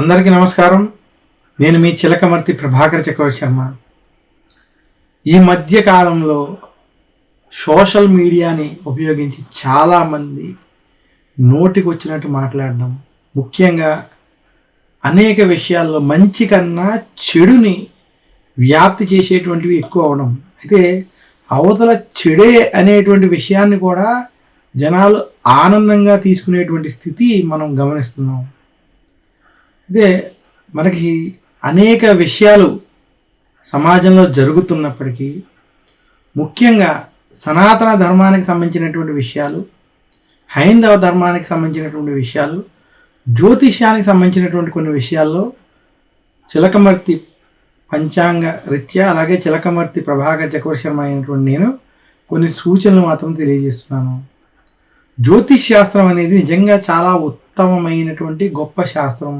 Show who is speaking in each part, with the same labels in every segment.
Speaker 1: అందరికీ నమస్కారం. నేను మీ చిలకమర్తి ప్రభాకర్ చక్రవర్తి శర్మ. ఈ మధ్య కాలంలో సోషల్ మీడియాని ఉపయోగించి చాలామంది నోటికి వచ్చినట్టు మాట్లాడడం ముఖ్యంగా అనేక విషయాల్లో మంచి కన్నా చెడుని వ్యాప్తి చేసేటువంటివి ఎక్కువ అవడం. అయితే అవతల చెడే అనేటువంటి విషయాన్ని కూడా జనాలు ఆనందంగా తీసుకునేటువంటి స్థితి మనం గమనిస్తున్నాం. ఇదే మనకి అనేక విషయాలు సమాజంలో జరుగుతున్నప్పటికీ ముఖ్యంగా సనాతన ధర్మానికి సంబంధించినటువంటి విషయాలు హైందవ ధర్మానికి సంబంధించినటువంటి విషయాలు జ్యోతిష్యానికి సంబంధించినటువంటి కొన్ని విషయాల్లో చిలకమర్తి పంచాంగ రీత్యా అలాగే చిలకమర్తి ప్రభాకర్ చక్రవర్తి శర్మ అయినటువంటి నేను కొన్ని సూచనలు మాత్రం తెలియజేస్తున్నాను. జ్యోతిష్ శాస్త్రం అనేది నిజంగా చాలా ఉత్తమమైనటువంటి గొప్ప శాస్త్రం.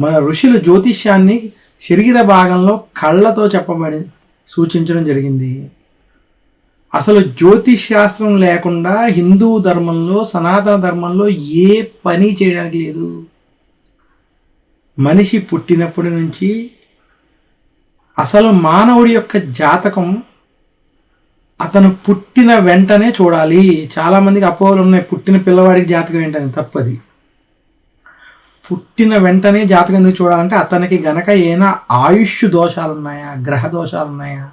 Speaker 1: మన ఋషులు జ్యోతిష్యాన్ని శరీర భాగంలో కళ్ళతో చెప్పబడి సూచించడం జరిగింది. అసలు జ్యోతిష్ శాస్త్రం లేకుండా హిందూ ధర్మంలో సనాతన ధర్మంలో ఏ పని చేయడానికి లేదు. మనిషి పుట్టినప్పటి నుంచి అసలు మానవుడి యొక్క జాతకం అతను పుట్టిన వెంటనే చూడాలి. చాలామందికి అపోహలు ఉన్నాయి. పుట్టిన పిల్లవాడికి జాతకం ఏంటని తప్పది. పుట్టిన వెంటనే జాతకం ఎందుకు చూడాలంటే అతనికి గనక ఏమైనా ఆయుష్ దోషాలు ఉన్నాయా గ్రహ దోషాలు ఉన్నాయా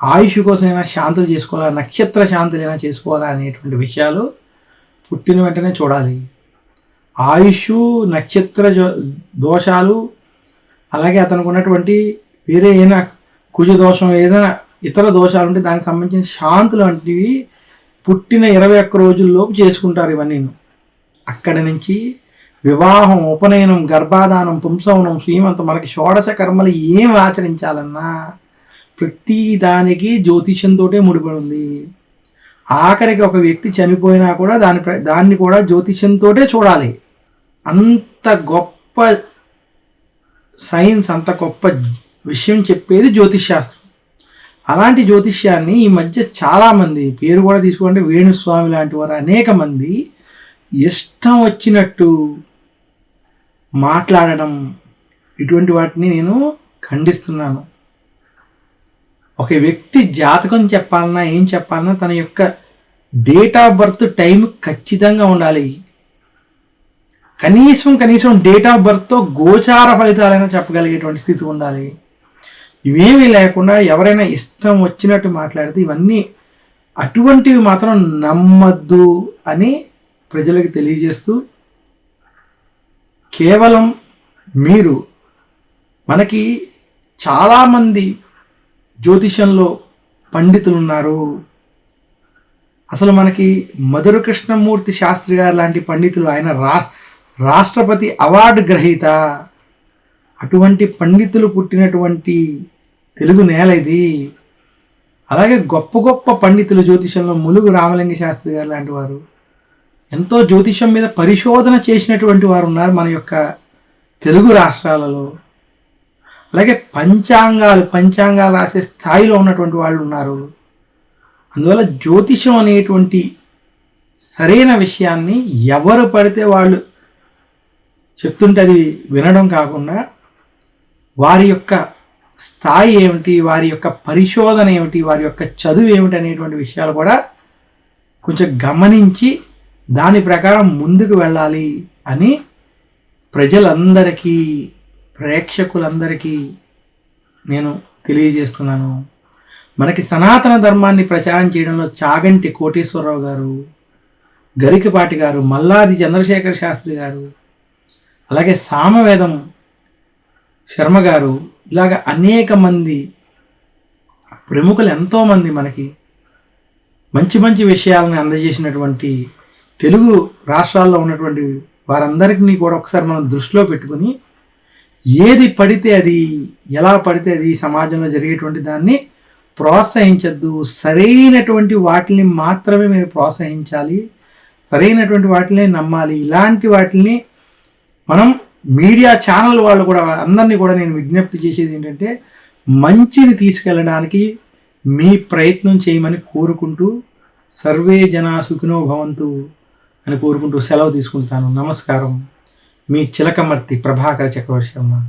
Speaker 1: ఆయుష్ కోసం ఏమైనా శాంతులు చేసుకోవాలా నక్షత్ర శాంతులు ఏమైనా చేసుకోవాలా అనేటువంటి విషయాలు పుట్టిన వెంటనే చూడాలి. ఆయుష్ నక్షత్ర జో- దోషాలు అలాగే అతనికి ఉన్నటువంటి వేరే ఏదైనా కుజ దోషం ఏదైనా ఇతర దోషాలు ఉంటే దానికి సంబంధించిన శాంతులు వంటివి పుట్టిన ఇరవై ఒక్క రోజుల్లోపు చేసుకుంటారు ఇవన్నీ అక్కడి నుంచి వివాహం ఉపనయనం గర్భాధానం పుంసవనం శ్రీమంతం మనకి షోడశ కర్మలు ఏం ఆచరించాలన్నా ప్రతి దానికి జ్యోతిష్యంతోటే ముడిపడి ఉంది ఆఖరికి ఒక వ్యక్తి చనిపోయినా కూడా దాని ప్ర- దాన్ని కూడా జ్యోతిష్యంతోటే చూడాలి. అంత గొప్ప సైన్స్ అంత గొప్ప విషయం చెప్పేది జ్యోతిష్శాస్త్రం. అలాంటి జ్యోతిష్యాన్ని ఈ మధ్య చాలామంది పేరు కూడా తీసుకోండి వేణుస్వామి లాంటి వారు అనేక మంది ఇష్టం వచ్చినట్టు మాట్లాడడం ఇటువంటి వాటిని నేను ఖండిస్తున్నాను. ఒక వ్యక్తి జాతకం చెప్పాలన్నా ఏం చెప్పాలన్నా తన యొక్క డేట్ ఆఫ్ బర్త్ టైం ఖచ్చితంగా ఉండాలి. కనీసం కనీసం డేట్ ఆఫ్ బర్త్తో గోచార ఫలితాలైనా చెప్పగలిగేటువంటి స్థితి ఉండాలి. ఇవేమీ లేకుండా ఎవరైనా ఇష్టం వచ్చినట్టు మాట్లాడితే ఇవన్నీ అటువంటివి మాత్రం నమ్మద్దు అని ప్రజలకు తెలియజేస్తూ కేవలం మీరు మనకి చాలామంది జ్యోతిషంలో పండితులు ఉన్నారు అసలు మనకి మధుర కృష్ణమూర్తి శాస్త్రి గారు లాంటి పండితులు ఆయన రా రాష్ట్రపతి అవార్డు గ్రహీత. అటువంటి పండితులు పుట్టినటువంటి తెలుగు నేల ఇది. అలాగే గొప్ప గొప్ప పండితులు జ్యోతిషంలో ములుగు రామలింగ శాస్త్రి గారు లాంటి వారు. ఎంతో జ్యోతిషం మీద పరిశోధన చేసినటువంటి వారు ఉన్నారు మన యొక్క తెలుగు రాష్ట్రాలలో. అలాగే పంచాంగాలు పంచాంగాలు రాసే స్థాయిలో ఉన్నటువంటి వాళ్ళు ఉన్నారు. అందువల్ల జ్యోతిషం అనేటువంటి సరైన విషయాన్ని ఎవరు పడితే వాళ్ళు చెప్తుంటే అది వినడం కాకుండా వారి యొక్క స్థాయి ఏమిటి వారి యొక్క పరిశోధన ఏమిటి వారి యొక్క చదువు ఏమిటి అనేటువంటి విషయాలు కూడా కొంచెం గమనించి దాని ప్రకారం ముందుకు వెళ్ళాలి అని ప్రజలందరికీ ప్రేక్షకులందరికీ నేను తెలియజేస్తున్నాను. మనకి సనాతన ధర్మాన్ని ప్రచారం చేయడంలో చాగంటి కోటేశ్వరరావు గారు గరికపాటి గారు మల్లాది చంద్రశేఖర శాస్త్రి గారు అలాగే సామవేదం శర్మ గారు ఇలాగ అనేక మంది ప్రముఖులు ఎంతోమంది మనకి మంచి మంచి విషయాలను అందజేసినటువంటి తెలుగు రాష్ట్రాల్లో ఉన్నటువంటి వారందరికీ కూడా ఒకసారి మనం దృష్టిలో పెట్టుకుని ఏది పడితే అది ఎలా పడితే అది సమాజంలో జరిగేటువంటి దాన్ని ప్రోత్సహించద్దు. సరైనటువంటి వాటిని మాత్రమే మీరు ప్రోత్సహించాలి. సరైనటువంటి వాటిని నమ్మాలి. ఇలాంటి వాటిని మనం మీడియా ఛానల్ వాళ్ళు కూడా అందరినీ కూడా నేను విజ్ఞప్తి చేసేది ఏంటంటే మంచిని తీసుకెళ్ళడానికి మీ ప్రయత్నం చేయమని కోరుకుంటూ సర్వే జనా సుఖినో భవంతు. అని కోరుకుంటూ సెలవు తీసుకుంటాను. నమస్కారం. మీ చిలకమర్తి ప్రభాకర చక్రవర్తి శర్మ.